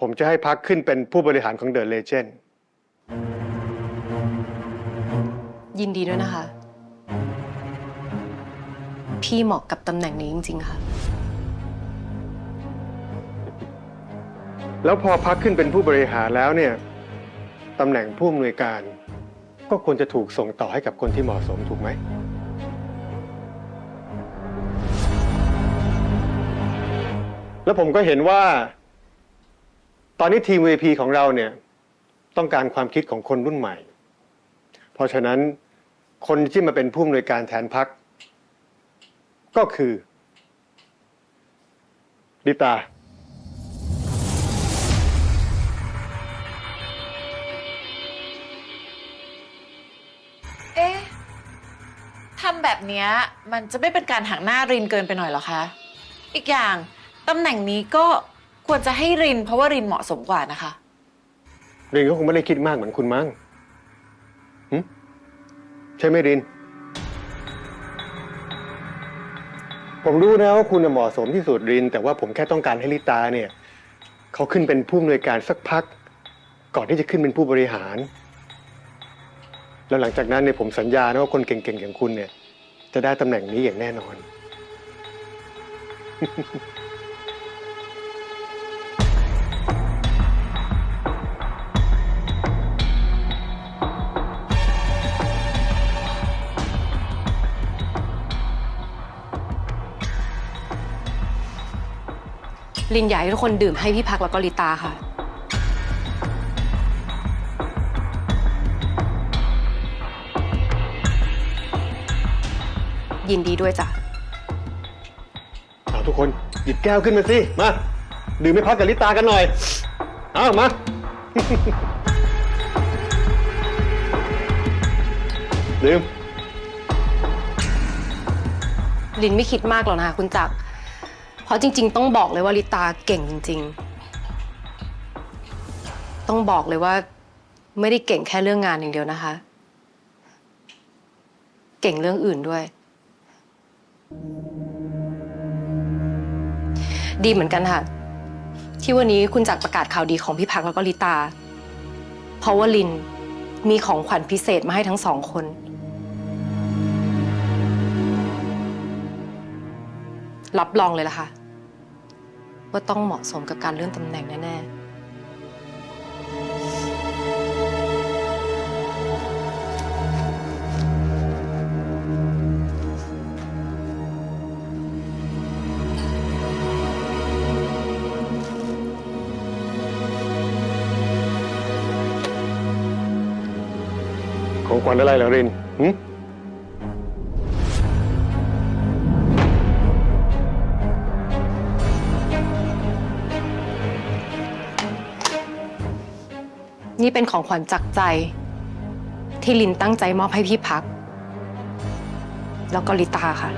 ผมจะให้พักขึ้นเป็นผู้บริหารของเดอะเลเจนด์ยินดีด้วยนะคะ พี่เหมาะกับตำแหน่งนี้จริง ๆ ค่ะ แล้วพอพักขึ้นเป็นผู้บริหารแล้วเนี่ยตำแหน่งผู้อำนวยการ ก็ควรจะถูกส่งต่อให้กับคนที่เหมาะสมถูกไหม แล้วผมก็เห็นว่า ตอนนี้ทีม VP ของเราเนี่ยต้องการความคิดของคนรุ่นใหม่ เพราะฉะนั้นคนที่มาเป็นผู้อำนวยการแทนพัก ก็คือดิตา เอ๊ะทำแบบเนี้ยมันจะไม่เป็นการหักหน้ารินเกินไปหน่อยเหรอคะ อีกอย่างตำแหน่งนี้ก็ ควรจะให้รินเพราะว่ารินเหมาะสมกว่านะคะ รินก็คงไม่ได้คิดมากเหมือนคุณมั้งหึใช่ไหมริน ผมรู้นะว่าคุณน่ะเหมาะสมที่สุดริน แต่ว่าผมแค่ต้องการให้ลิตาเนี่ยเขาขึ้นเป็นผู้อำนวยการสักพัก ก่อนที่จะขึ้นเป็นผู้บริหาร แล้วหลังจากนั้นเนี่ยผมสัญญานะว่าคนเก่งๆอย่างคุณเนี่ย จะได้ตำแหน่งนี้อย่างแน่นอน ลินอยากให้ทุกคนดื่มให้พี่พักแล้วก็ลิตาค่ะ ยินดีด้วยจ้ะ เอาทุกคนหยิบแก้วขึ้นมาสิ มา ดื่มไม่พักกับลิตากันหน่อย เอามา ดื่ม ลินไม่คิดมากหรอกนะคะคุณจักร เพราะจริง ๆ ต้องบอกเลยว่าลิตาเก่งจริง ๆ ต้องบอกเลยว่า ไม่ได้เก่งแค่เรื่องงานอย่างเดียวนะคะ เก่งเรื่องอื่นด้วย ดีเหมือนกันค่ะ ที่วันนี้คุณจักรประกาศข่าวดีของพี่พักแล้วก็ลิตา เพราะว่าลินมีของขวัญพิเศษมาให้ทั้งสองคน รับรองเลยล่ะค่ะ ว่าต้องเหมาะสมกับการเลื่อนตำแหน่งแน่ๆ ของขวัญอะไรเหรอรินหึๆ นี่เป็นของขวัญจากใจ ที่ลินตั้งใจมอบให้พี่พัก แล้วก็ลิตาค่ะ